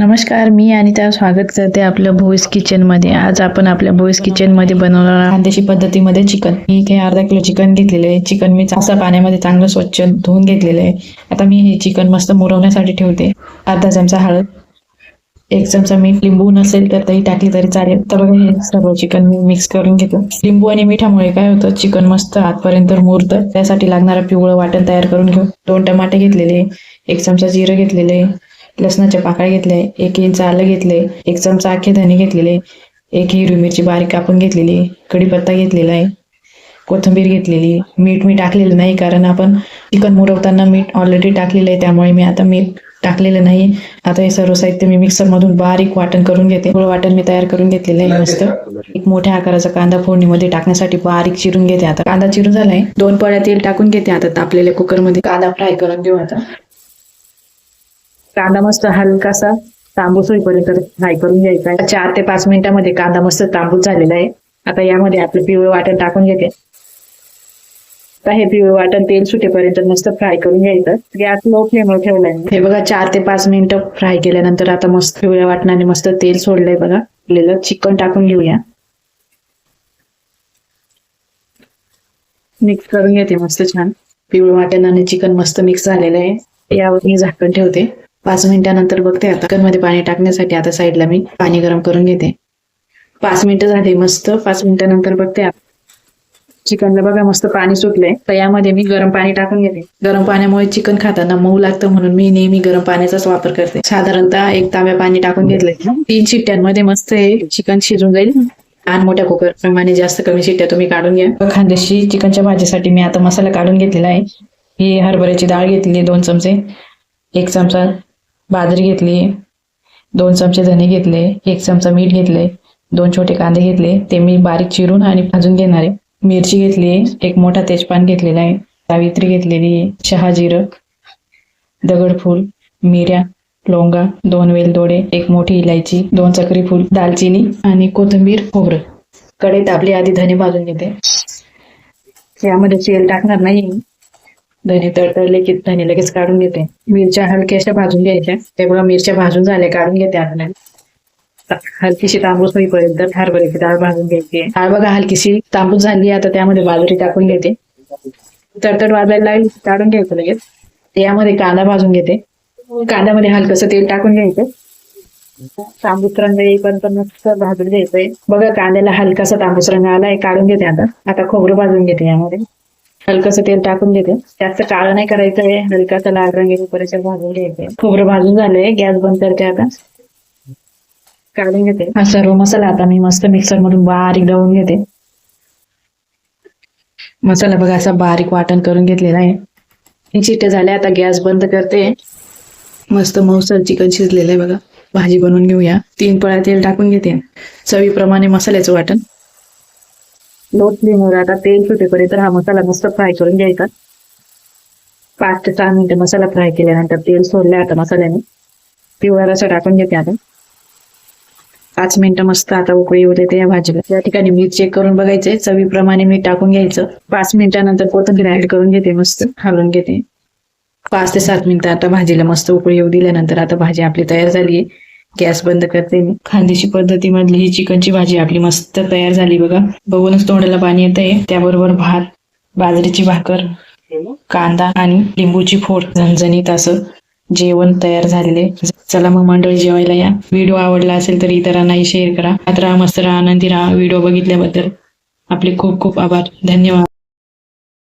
नमस्कार मी अनिता स्वागत करते आपल्या भोईस किचनमध्ये. आज आपण आपल्या भोईस किचनमध्ये बनवणार खानदेशी पद्धतीमध्ये चिकन. मी काही अर्धा किलो चिकन घेतलेलं आहे. चिकन मी असं पाण्यामध्ये चांगलं स्वच्छ धुवून घेतलेलं आहे. आता मी हे चिकन मस्त मुरवण्यासाठी ठेवते. अर्धा चमचा हळद एक चमचा मीठ लिंबू नसेल तर तरी टाकली तरी चालेल. तर बघा हे सर्व चिकन मी मिक्स करून घेतो लिंबू आणि मिठामुळे काय होतं चिकन मस्त आतपर्यंत मुरतं. त्यासाठी लागणारं पिवळं वाटण तयार करून घेऊ. दोन टमाटे घेतलेले एक चमचा जिरं घेतलेले लसणाच्या पाकळ्या घेतल्या एक इंच आलं घेतले एक चमचा अख्खे धने घेतलेले एक हिरवी मिरची बारीक कापून घेतलेली कढीपत्ता घेतलेला आहे कोथिंबीर घेतलेली मीठ मी टाकलेलं नाही कारण आपण चिकन मुरवताना मीठ ऑलरेडी टाकलेलं आहे त्यामुळे मी आता मीठ टाकलेलं नाही. आता हे सर्व साहित्य मी मिक्सर मधून बारीक वाटण करून घेते. गोळ वाटण मी तयार करून घेतलेलं आहे मस्त. एक मोठ्या आकाराचा कांदा फोडणीमध्ये टाकण्यासाठी बारीक चिरून घेते आता. कांदा चिरून झालाय. दोन पळ्या तेल टाकून घेते आता तापलेल्या कुकरमध्ये कांदा फ्राय करून घेऊ आता. कांदा मस्त हलकासा तांबूस होईपर्यंत फ्राय करून घ्यायचा आहे. चार ते पाच मिनिटांमध्ये कांदा मस्त तांबूस झालेला आहे. आता यामध्ये आपलं पिवळं वाटण टाकून घेते. आता हे पिवळं वाटण तेल सुटेपर्यंत मस्त फ्राय करून घ्यायचं. गॅस लो फ्लेमवर ठेवलाय. हे बघा चार ते पाच मिनिटं फ्राय केल्यानंतर आता मस्त पिवळ्या वाटणाने मस्त तेल सोडलंय बघा. लिहिलं चिकन टाकून घेऊया. मिक्स करून घेते मस्त छान. पिवळं वाटण आणि चिकन मस्त मिक्स झालेलं आहे. यावर मी झाकण ठेवते. पाच मिनिटानंतर बघते आता. कनमध्ये पाणी टाकण्यासाठी आता साईडला मी पाणी गरम करून घेते. पाच मिनिटं झाली मस्त. पाच मिनिटानंतर बघते चिकनला बघा मस्त पाणी सुटलंय. तर यामध्ये मी गरम पाणी टाकून घेते. गरम पाण्यामुळे चिकन खाताना मऊ लागतं म्हणून मी नेहमी गरम पाण्याचाच वापर करते. साधारणतः एक तांब्या पाणी टाकून घेतलंय. तीन शिट्ट्यांमध्ये मस्त हे चिकन शिजून जाईल. लहान मोठ्या कुकर प्रमाणे जास्त कमी शिट्ट्या तुम्ही काढून घ्या. खांद्याशी चिकनच्या भाजीसाठी मी आता मसाला काढून घेतलेला आहे. ही हरभऱ्याची डाळ घेतली दोन चमचे. एक चमचा बाजरी घेतली दोन चमचे धने घेतले एक चमचा मीठ घेतले दोन छोटे कांदे घेतले ते मी बारीक चिरून आणि भाजून घेणार आहे. मिरची घेतली आहे एक मोठा तेजपान घेतलेला आहे सावित्री घेतलेली आहे शहाजिरक दगडफूल मिऱ्या लोंगा दोन वेलदोडे एक मोठी इलायची दोन चक्री फूल दालचिनी आणि कोथिंबीर खोबरं. कढईत आपली आधी धने भाजून घेते. यामध्ये तेल टाकणार नाही. धने तळतळले की धने लगेच काढून घेते. मिरच्या हलक्याशा भाजून घ्यायच्या. ते बघा मिरच्या भाजून झाल्या काढून घेते आपल्याला हलकीशी तांबूस होईपर्यंत हरभऱ्याची डाळ भाजून घ्यायची. डाळ बघा हलकीशी तांबूस झाली आता त्यामध्ये बाजरी टाकून घेते. तडतड वाजायला लागली काढून घ्यायचं लगेच. यामध्ये कांदा भाजून घेते. कांद्यामध्ये हलकस तेल टाकून घ्यायचं. तांबूस रंग येईपर्यंत मस्त भाजून घ्यायचंय. बघा कांद्याला हलकासा तांबूस रंग आलाय काढून घेते आता. आता खोबरं भाजून घेते यामध्ये. हलकसं तेल टाकून घेते जास्त काळं नाही करायचंय. हलकासा लाल रंग येईपर्यंत भाजून घ्यायचंय खोबरं भाजून झालंय. गॅस बंद करते आता. काढून घेते. हा सर्व मसाला आता मी मस्त मिक्सर मधून बारीक दळून घेते. मसाला बघा असा बारीक वाटण करून घेतलेला आहे. एक झाले आता गॅस बंद करते. मस्त मऊसर चिकन शिजलेलं आहे बघा. भाजी बनवून घेऊया. तीन पळ्या तेल टाकून घेते. चवीप्रमाणे मसाल्याचं वाटण. लोट फ्लेमवर आता तेल सुटेपर्यंत हा मसाला मस्त फ्राय करून घ्यायचा. पाच ते सहा मिनिटं मसाला फ्राय केल्यानंतर तेल सोडले आता मसाल्याने. पिवळा रसा टाकून घेते आता. पाच मिनिटं मस्त आता उकळी येऊ देते या भाजीला. या ठिकाणी मीठ चेक करून बघायचंय. चवीप्रमाणे मीठ टाकून घ्यायचं. पाच मिनिटानंतर कोथंबीर ऍड करून घेते मस्त. हलवून घेते. पाच ते सात मिनिटं आता भाजीला मस्त उकळी येऊ दिल्यानंतर आता भाजी आपली तयार झाली आहे गॅस बंद करते मी. खानदेशी पद्धतीमधली ही चिकनची भाजी आपली मस्त तयार झाली बघा. बघूनच तोंडाला पाणी येत आहे त्याबरोबर भात बाजरीची भाकर कांदा आणि लिंबूची फोड. झणझणीत असं जेवण तयार झालेले. चला मग मंडळी जेवायला या. व्हिडिओ आवडला असेल तर इतरांनाही शेअर करा. मात्र राहा मस्त राहा आनंदी राहा. व्हिडिओ बघितल्याबद्दल आपले खूप खूप आभार. धन्यवाद.